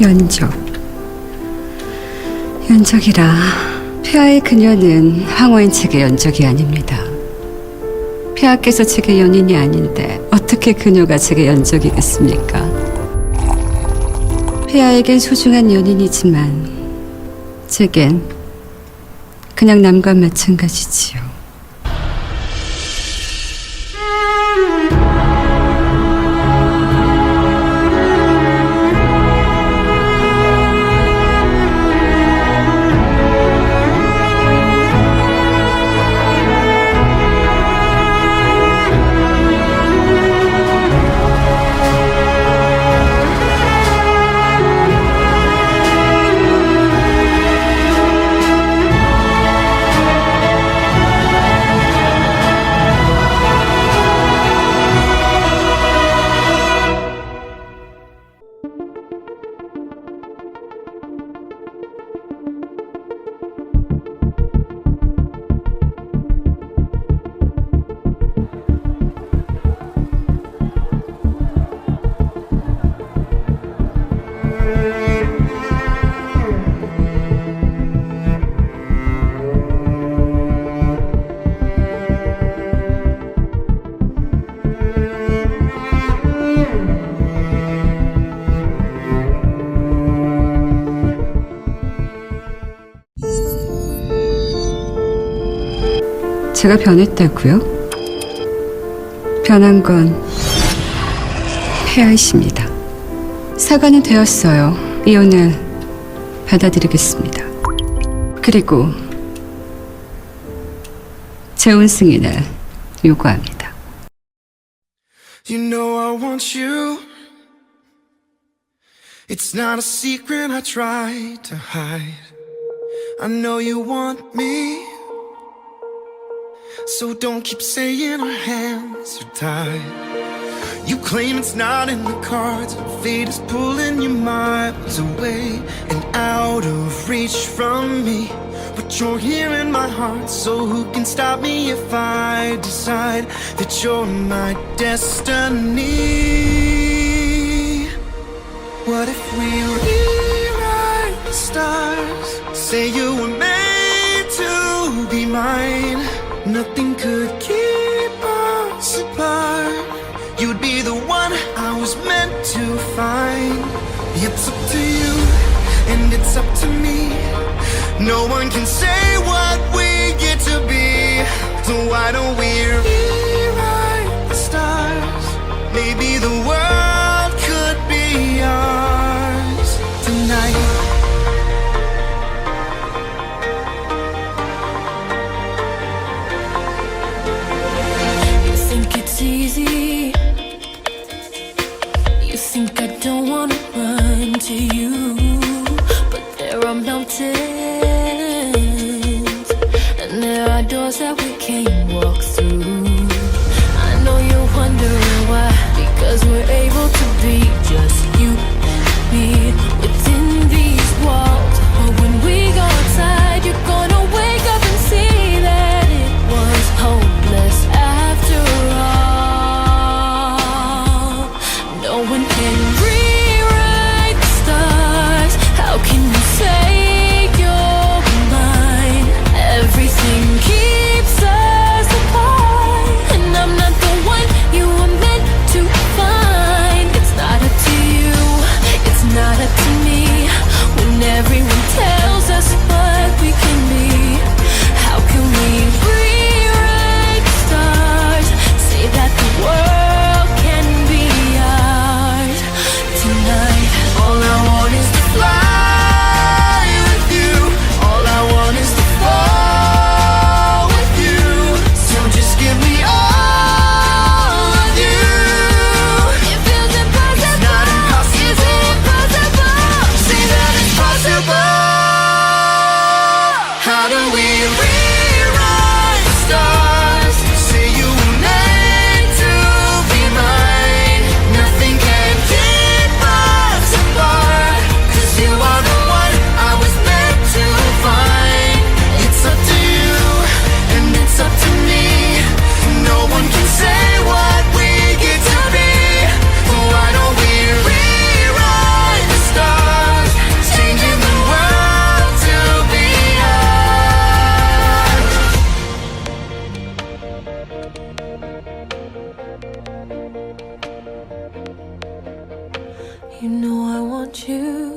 연적. 연적이라 폐하의 그녀는 황호인 측의 연적이 아닙니다. 폐하께서 측의 연인이 아닌데 어떻게 그녀가 측의 연적이겠습니까? 폐하에겐 소중한 연인이지만 제겐 그냥 남과 마찬가지지요. 제가 변했다고요? 변한 건 폐하이십니다. 사과는 되었어요. 이혼을 받아들이겠습니다. 그리고 재혼 승인을 요구합니다. You know I want you. It's not a secret I try to hide. I know you want me. So don't keep saying our hands are tied. You claim it's not in the cards. Fate is pulling you miles away and out of reach from me. But you're here in my heart, so who can stop me if I decide that you're my destiny? What if we rewrite the stars? Say you were made to be mine. Nothing could keep us apart. You'd be the one I was meant to find. It's up to you, and it's up to me. No one can say what we get to be. So why don't we 给我。you You know I want you.